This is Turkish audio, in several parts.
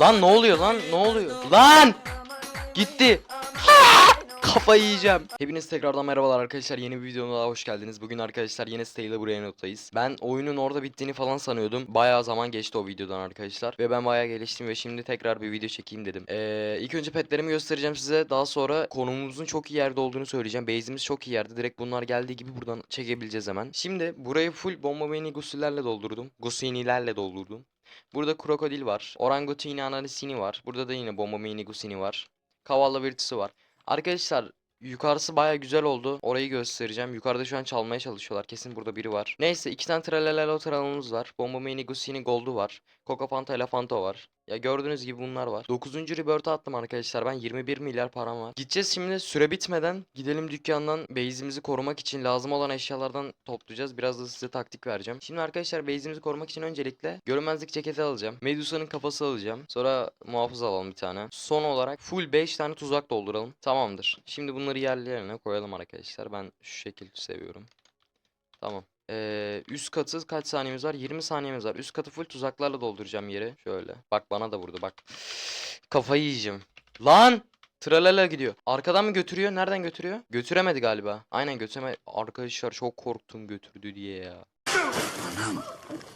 Lan ne oluyor lan? Ne oluyor? Lan! Gitti. Kafa yiyeceğim. Hepiniz tekrardan merhabalar arkadaşlar. Yeni bir videoma daha hoş geldiniz. Bugün arkadaşlar yine Stay'la buraya noktayız. Ben oyunun orada bittiğini falan sanıyordum. Bayağı zaman geçti o videodan arkadaşlar. Ve ben bayağı geliştim ve şimdi tekrar bir video çekeyim dedim. Ee, ilk önce petlerimi göstereceğim size. Daha sonra konumumuzun çok iyi yerde olduğunu söyleyeceğim. Base'imiz çok iyi yerde. Direkt bunlar geldiği gibi buradan çekebileceğiz hemen. Şimdi burayı full bomba mini gusillerle doldurdum. Gusinilerle doldurdum. Burada krokodil var. Orangutini analisini var. Burada da yine bomba mini gusini var. Kavala virtüsü var. Arkadaşlar yukarısı baya güzel oldu. Orayı göstereceğim. Yukarıda şu an çalmaya çalışıyorlar. Kesin burada biri var. Neyse iki tane tralalelo tralımız var. Bomba Mini Gusini Gold'u var. Coca Fanta Elefanto var. Ya gördüğünüz gibi bunlar var. 9. Rebirth'e attım arkadaşlar. Ben 21 milyar param var. Gideceğiz şimdi süre bitmeden gidelim dükkandan base'imizi korumak için lazım olan eşyalardan toplayacağız. Biraz da size taktik vereceğim. Şimdi arkadaşlar base'imizi korumak için öncelikle görünmezlik ceketi alacağım. Medusa'nın kafası alacağım. Sonra muhafız alalım bir tane. Son olarak full 5 tane tuzak dolduralım. Tamamdır. Şimdi bunları yerlerine koyalım arkadaşlar. Ben şu şekil seviyorum. Tamam. Ee, üst katı kaç saniyemiz var? 20 saniyemiz var. Üst katı full tuzaklarla dolduracağım yeri. Şöyle. Bak bana da vurdu bak. Kafayı yiyeceğim. Lan! Tralala gidiyor. Arkadan mı götürüyor? Nereden götürüyor? Götüremedi galiba. Aynen götüremedi. Arkadaşlar çok korktum götürdü diye ya.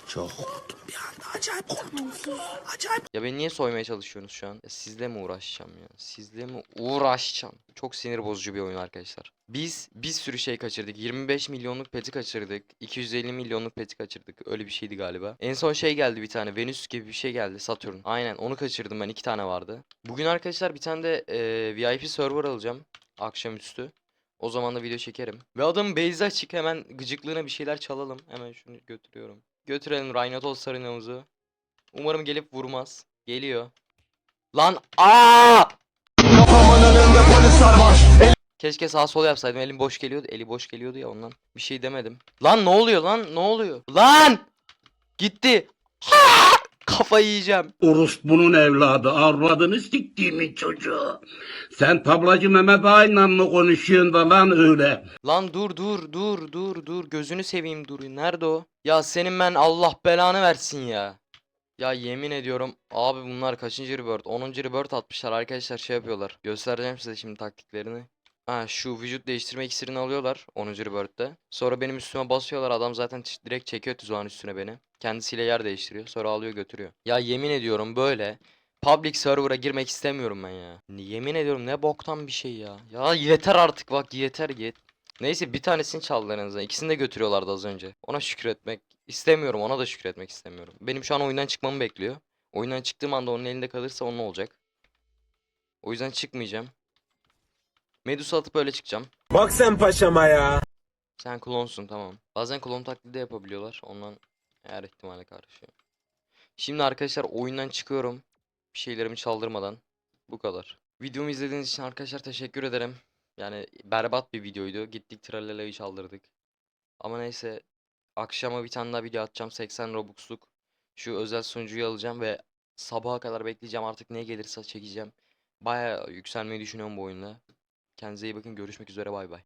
Çok korktum bir anda. Acayip korktum. Acayip. Ya beni niye soymaya çalışıyorsunuz şu an? Ya sizle mi uğraşacağım ya? Sizle mi uğraşacağım? Çok sinir bozucu bir oyun arkadaşlar. Biz bir sürü şey kaçırdık. 25 milyonluk peti kaçırdık. 250 milyonluk peti kaçırdık. Öyle bir şeydi galiba. En son şey geldi bir tane. Venüs gibi bir şey geldi. Saturn. Aynen onu kaçırdım ben. iki tane vardı. Bugün arkadaşlar bir tane de eee, VIP server alacağım. Akşamüstü. O zaman da video çekerim. Ve adamın base'i açık. Hemen gıcıklığına bir şeyler çalalım. Hemen şunu götürüyorum. Götürelim Rhinotos Sarina'mızı. Umarım gelip vurmaz. Geliyor. Lan aa! Keşke sağ sol yapsaydım. Elim boş geliyordu. Eli boş geliyordu ya ondan. Bir şey demedim. Lan ne oluyor lan? Ne oluyor? Lan! Gitti. Kafa yiyeceğim. Urus bunun evladı. Arvadını siktiğimin çocuğu. Sen tablacı Mehmet Ağa'yla mı konuşuyorsun da lan öyle? Lan dur dur dur dur dur. Gözünü seveyim dur. Nerede o? Ya senin ben Allah belanı versin ya. Ya yemin ediyorum abi bunlar kaçıncı rebirth? 10. rebirth atmışlar arkadaşlar şey yapıyorlar. Göstereceğim size şimdi taktiklerini. Ha şu vücut değiştirme iksirini alıyorlar 10. rebirth'te. Sonra benim üstüme basıyorlar adam zaten direkt çekiyor tuzağın üstüne beni. Kendisiyle yer değiştiriyor sonra alıyor götürüyor. Ya yemin ediyorum böyle public server'a girmek istemiyorum ben ya. Yemin ediyorum ne boktan bir şey ya. Ya yeter artık bak yeter yet. Neyse bir tanesini çaldılar en azından. İkisini de götürüyorlardı az önce. Ona şükretmek istemiyorum. Ona da şükretmek istemiyorum. Benim şu an oyundan çıkmamı bekliyor. Oyundan çıktığım anda onun elinde kalırsa onun olacak. O yüzden çıkmayacağım. Medusa atıp öyle çıkacağım. Bak sen paşama ya. Sen klonsun tamam. Bazen klon taklidi de yapabiliyorlar. Ondan her ihtimale karşı. Şimdi arkadaşlar oyundan çıkıyorum. Bir şeylerimi çaldırmadan. Bu kadar. Videomu izlediğiniz için arkadaşlar teşekkür ederim. Yani berbat bir videoydu. Gittik tralala'yı çaldırdık. Ama neyse. Akşama bir tane daha video atacağım. 80 Robux'luk. Şu özel sunucuyu alacağım ve sabaha kadar bekleyeceğim. Artık ne gelirse çekeceğim. Baya yükselmeyi düşünüyorum bu oyunla. Kendinize iyi bakın. Görüşmek üzere. Bay bay.